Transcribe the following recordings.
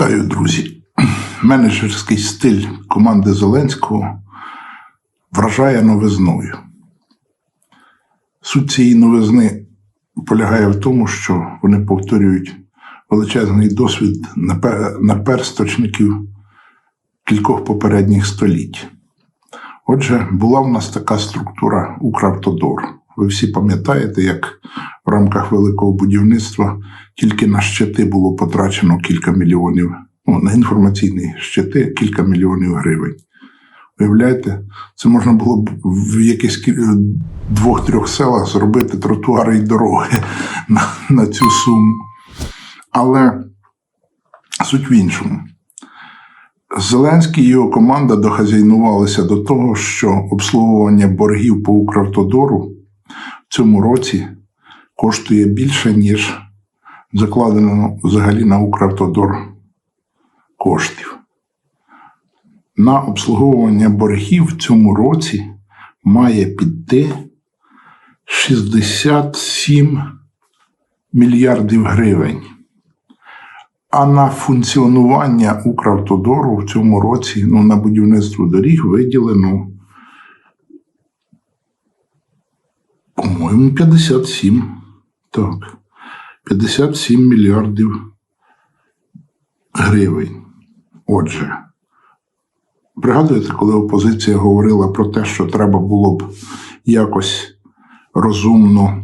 Вітаю, друзі. Менеджерський стиль команди Зеленського вражає новизною. Суть цієї новизни полягає в тому, що вони повторюють величезний досвід напе- наперсточників кількох попередніх століть. Отже, була в нас така структура Укравтодор. Ви всі пам'ятаєте, як в рамках великого будівництва тільки на щити було потрачено кілька мільйонів, ну, на інформаційні щити кілька мільйонів гривень. Уявляєте, це можна було б в якихось двох-трьох селах зробити тротуари і дороги на, на цю суму. Але суть в іншому. Зеленський і його команда дохазяйнувалися до того, що обслуговування боргів по Укравтодору в цьому році коштує більше, ніж закладено взагалі на Укравтодор коштів. На обслуговування боргів в цьому році має піти 67 мільярдів гривень. А на функціонування Укравтодору в цьому році, ну, на будівництво доріг виділено, по-моєму, 57. Так. 57 мільярдів гривень. Отже, пригадуєте, коли опозиція говорила про те, що треба було б якось розумно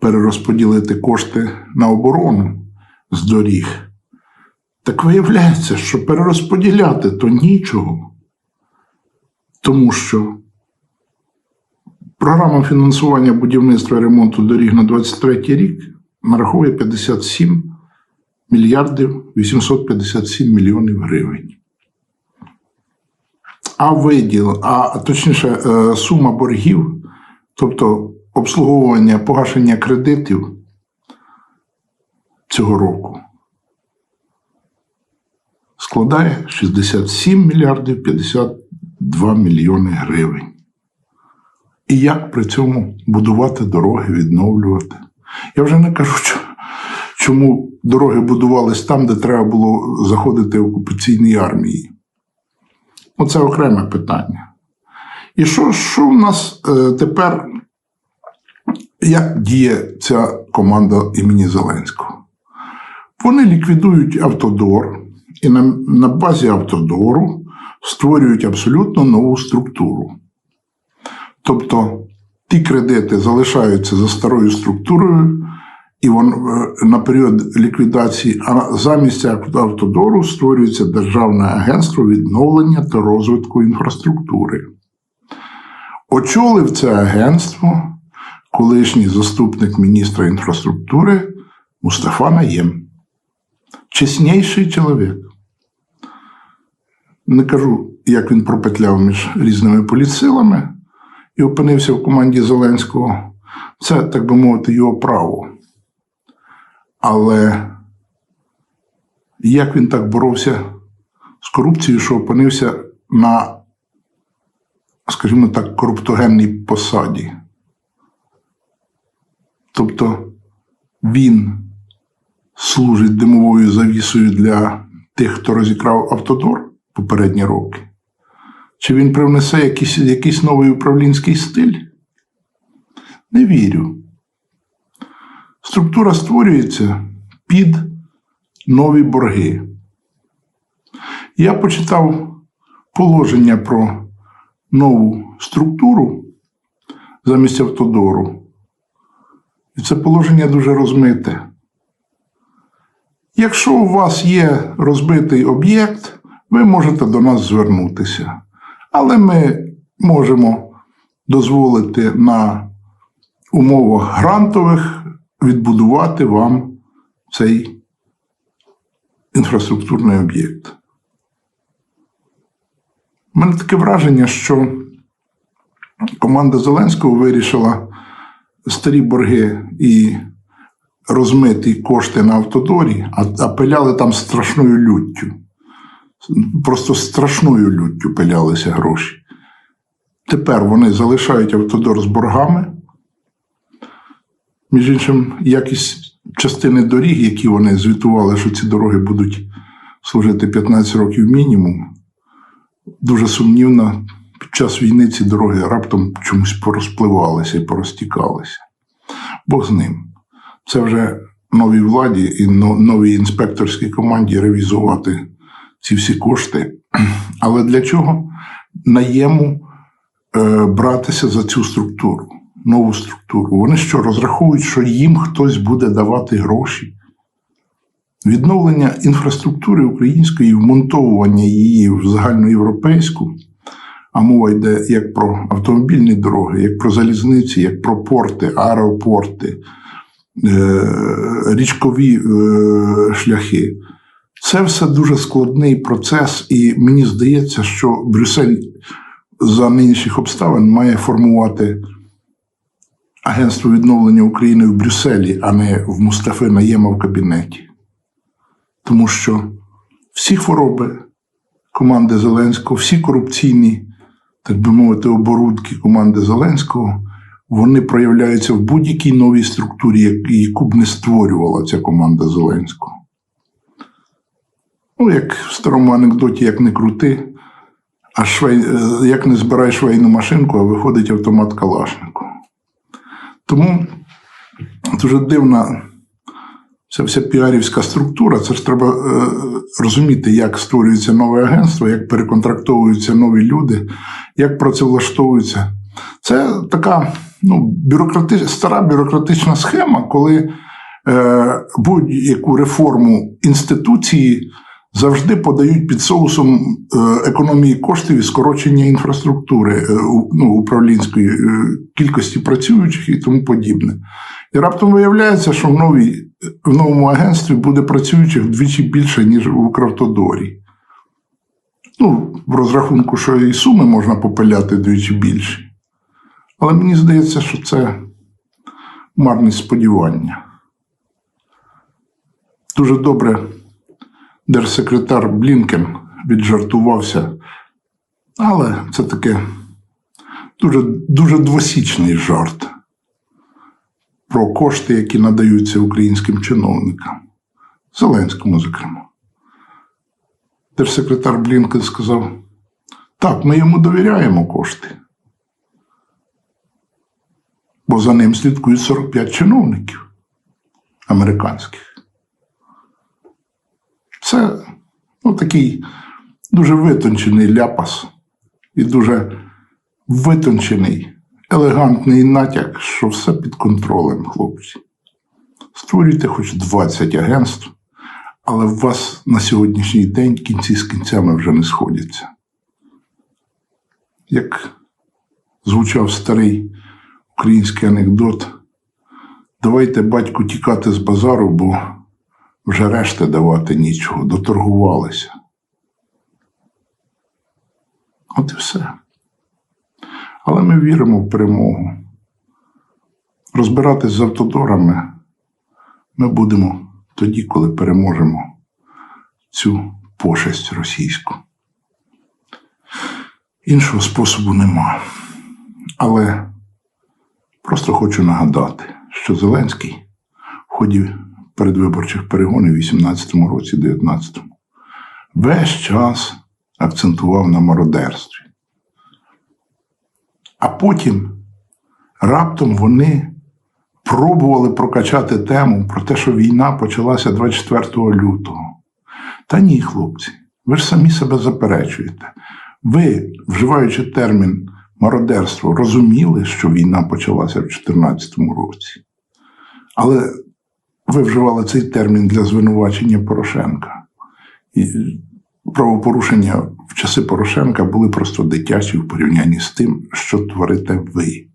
перерозподілити кошти на оборону з доріг? Так виявляється, що перерозподіляти то нічого, тому що програма фінансування будівництва і ремонту доріг на 23 рік нараховує 57 мільярдів 857 мільйонів гривень. А виділ, а точніше, е, сума боргів, тобто обслуговування погашення кредитів цього року складає 67 мільярдів 52 мільйони гривень. І як при цьому будувати дороги, відновлювати? Я вже не кажу, чому дороги будувались там, де треба було заходити в окупаційній армії. Оце окреме питання. І що, що в нас е, тепер, як діє ця команда імені Зеленського? Вони ліквідують автодор і на, на базі автодору створюють абсолютно нову структуру. Тобто ті кредити залишаються за старою структурою, і вон, е, на період ліквідації, а замість автодору створюється Державне агентство відновлення та розвитку інфраструктури. Очолив це агентство колишній заступник міністра інфраструктури Мустафа Наєм. Чесніший чоловік. Не кажу, як він пропетляв між різними політсилами і опинився в команді Зеленського. Це, так би мовити, його право. Але як він так боровся з корупцією, що опинився на, скажімо так, коруптогенній посаді? Тобто він служить димовою завісою для тих, хто розікрав автодор попередні роки? Чи він привнесе якийсь, якийсь новий управлінський стиль? Не вірю. Структура створюється під нові борги. Я почитав положення про нову структуру замість автодору. І це положення дуже розмите. Якщо у вас є розбитий об'єкт, ви можете до нас звернутися. Але ми можемо дозволити на умовах грантових відбудувати вам цей інфраструктурний об'єкт. У мене таке враження, що команда Зеленського вирішила старі борги і розмиті кошти на автодорі, а, пиляли там страшною люттю. Просто страшною люттю пилялися гроші. Тепер вони залишають автодор з боргами. Між іншим, якість частини доріг, які вони звітували, що ці дороги будуть служити 15 років мінімум, дуже сумнівно, під час війни ці дороги раптом чомусь порозпливалися і порозтікалися. Бог з ним. Це вже новій владі і новій інспекторській команді ревізувати ці всі кошти. Але для чого наєму е, братися за цю структуру, нову структуру? Вони що розраховують, що їм хтось буде давати гроші? Відновлення інфраструктури української, вмонтовування її в загальноєвропейську, а мова йде як про автомобільні дороги, як про залізниці, як про порти, аеропорти, е, річкові е, шляхи. Це все дуже складний процес, і мені здається, що Брюссель за нинішніх обставин має формувати Агентство відновлення України в Брюсселі, а не в Мустафи Наєма в кабінеті. Тому що всі хвороби команди Зеленського, всі корупційні, так би мовити, оборудки команди Зеленського, вони проявляються в будь-якій новій структурі, яку б не створювала ця команда Зеленського. Ну, як в старому анекдоті, як не крути, а швей, е, як не збирай швейну машинку, а виходить автомат Калашнику. Тому дуже дивна ця вся піарівська структура. Це ж треба е, розуміти, як створюється нове агентство, як переконтрактовуються нові люди, як працевлаштовуються. Це така ну, бюрократи... стара бюрократична схема, коли е, будь-яку реформу інституції завжди подають під соусом е, економії коштів і скорочення інфраструктури е, ну, управлінської е, кількості працюючих і тому подібне. І раптом виявляється, що в, новій, в новому агентстві буде працюючих вдвічі більше, ніж в Укравтодорі. Ну, в розрахунку, що і суми можна попиляти вдвічі більше. Але мені здається, що це марність сподівання. Дуже добре держсекретар Блінкен віджартувався, але це таке дуже, дуже двосічний жарт про кошти, які надаються українським чиновникам, Зеленському, зокрема. Держсекретар Блінкен сказав: так, ми йому довіряємо кошти, бо за ним слідкують 45 чиновників американських. Це ну, такий дуже витончений ляпас і дуже витончений, елегантний натяк, що все під контролем, хлопці. Створюйте хоч 20 агентств, але в вас на сьогоднішній день кінці з кінцями вже не сходяться. Як звучав старий український анекдот, давайте батьку тікати з базару, бо вже решти давати нічого, доторгувалися. От і все. Але ми віримо в перемогу. Розбиратись з автодорами ми будемо тоді, коли переможемо цю пошесть російську. Іншого способу нема. Але просто хочу нагадати, що Зеленський в ході передвиборчих перегонів у 18-му році, 19-му, весь час акцентував на мародерстві. А потім раптом вони пробували прокачати тему про те, що війна почалася 24 лютого. Та ні, хлопці, ви ж самі себе заперечуєте. Ви, вживаючи термін мародерство, розуміли, що війна почалася в 2014 році. Але ви вживали цей термін для звинувачення Порошенка. І правопорушення в часи Порошенка були просто дитячі в порівнянні з тим, що творите ви.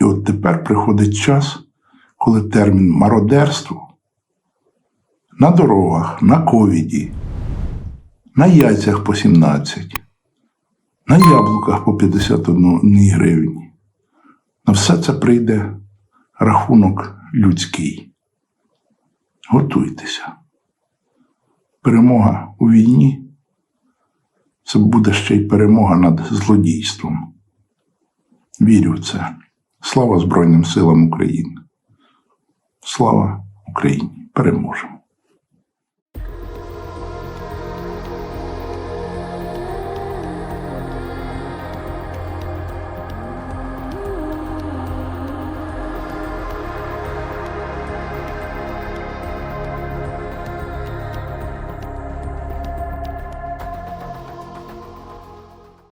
І от тепер приходить час, коли термін мародерство на дорогах, на ковіді, на яйцях по 17, на яблуках по 51 гривні. На все це прийде рахунок людський. Готуйтеся. Перемога у війні це буде ще й перемога над злодійством. Вірю в це. Слава Збройним силам України. Слава Україні. Переможемо.